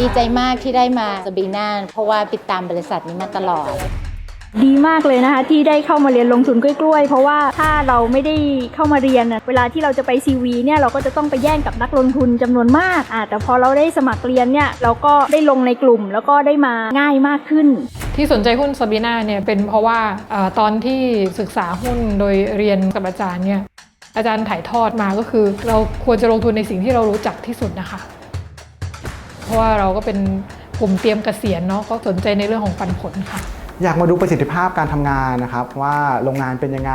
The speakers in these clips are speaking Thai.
ดีใจมากที่ได้มาสบีนาเพราะว่าติดตามบริษัทนี้มาตลอด ดีมากเลยนะคะที่ได้เข้ามาเรียนลงทุนกล้วยๆ เพราะว่าถ้าเราไม่ได้เข้ามาเรียนน่ะเวลาที่เราจะไป CV เนี่ยเราก็จะต้องไปแย่งกับนักลงทุนจำนวนมากอะแต่พอเราได้สมัครเรียนเนี่ยเราก็ได้ลงในกลุ่ม แล้วก็ได้มาง่ายมากขึ้น ที่สนใจหุ้นซาบีนาเนี่ยเป็นเพราะว่าเออตอนที่ศึกษาหุ้นโดยเรียนกับอาจารย์เนี่ยอาจารย์ถ่ายทอดมาก็คือ เราควรจะลงทุนในสิ่งที่เรารู้จักที่สุดนะคะ เพราะว่าเราก็เป็นกลุ่มเตรียมเกษียณเนาะก็สนใจในเรื่องของปันผลค่ะ อยากมาดูประสิทธิภาพการทำงานนะครับ ว่าโรงงานเป็นยังไง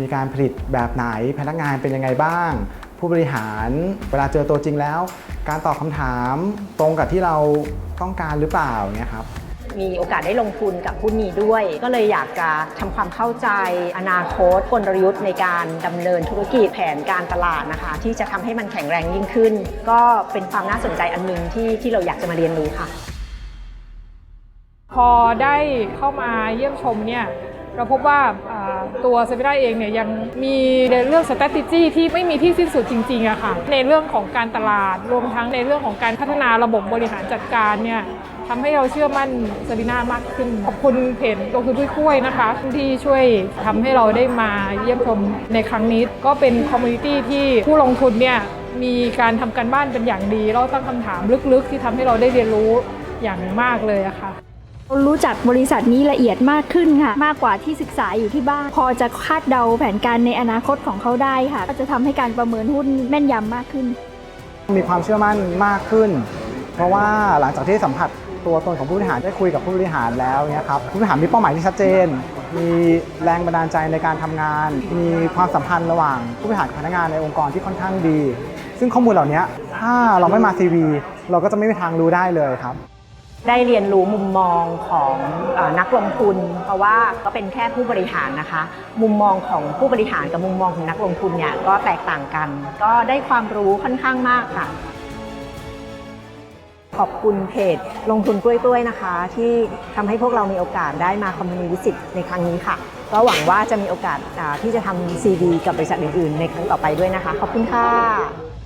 มีการผลิตแบบไหนพนักงานเป็นยังไงบ้าง ผู้บริหารเวลาเจอตัวจริงแล้ว การตอบคำถามตรงกับที่เราต้องการหรือเปล่าเนี่ยครับ มีโอกาสได้ลงทุนกับหุ้นนี้ด้วย ก็เลยอยากจะทำความเข้าใจอนาคตกลยุทธ์ในการดำเนินธุรกิจแผนการตลาดนะคะ ที่จะทำให้มันแข็งแรงยิ่งขึ้น ก็เป็นความน่าสนใจอันหนึงที่ที่เราอยากจะมาเรียนรู้ค่ะ พอได้เข้ามาเยี่ยมชมเนี่ย เราพบว่าตัวเซฟิราเองเนี่ยยังมีในเรื่อง strategy ที่ไม่มีที่สิ้นสุดจริงๆอะค่ะในเรื่องของการตลาดรวมทั้งในเรื่องของการพัฒนาระบบบริหารจัดการเนี่ยทำให้เราเชื่อมั่นซาบีนามากขึ้น ขอบคุณเพจลงทุนด้วยกล้วยนะคะ ที่ช่วยทำให้เราได้มาเยี่ยมชมในครั้งนี้ ก็เป็นคอมมูนิตี้ที่ผู้ลงทุนเนี่ยมีการทำการบ้านเป็นอย่างดี แล้วตั้งคำถามลึกๆ ที่ทำให้เราได้เรียนรู้อย่างมากเลยอะค่ะ รู้จักบริษัทนี้ละเอียดมากขึ้นค่ะ มากกว่าที่ศึกษาอยู่ที่บ้าน พอจะคาดเดาแผนการในอนาคตของเขาได้ค่ะ ก็จะทำให้การประเมินหุ้นแม่นยำมากขึ้น มีความเชื่อมั่นมากขึ้น เพราะว่าหลังจากที่สัมผัสตัวตนของผู้บริหารได้คุยกับผู้บริหารแล้วเนี่ยครับผู้บริหารมีเป้าหมายที่ชัดเจน มีแรงบันดาลใจในการทำงาน มีความสัมพันธ์ระหว่างผู้บริหารกับพนักงานในองค์กรที่ค่อนข้างดี ซึ่งข้อมูลเหล่านี้ถ้าเราไม่มา CV เราก็จะไม่มีทางรู้ได้เลยครับ ได้เรียนรู้มุมมองของอนักลงทุน เพราะว่าก็เป็นแค่ผู้บริหารนะคะ มุมมองของผู้บริหารกับมุมมองของนักลงทุนเนี่ยก็แตกต่างกัน ก็ได้ความรู้ค่อนข้างมากค่ะ ขอบคุณเพจลงทุนกล้วยๆนะคะ ที่ทำให้พวกเรามีโอกาสได้มาคอมมูนิวิสิตในครั้งนี้ค่ะ ก็หวังว่าจะมีโอกาสที่จะทำซีดีกับบริษัทอื่นๆ ในครั้งต่อไปด้วยนะคะ ขอบคุณค่ะ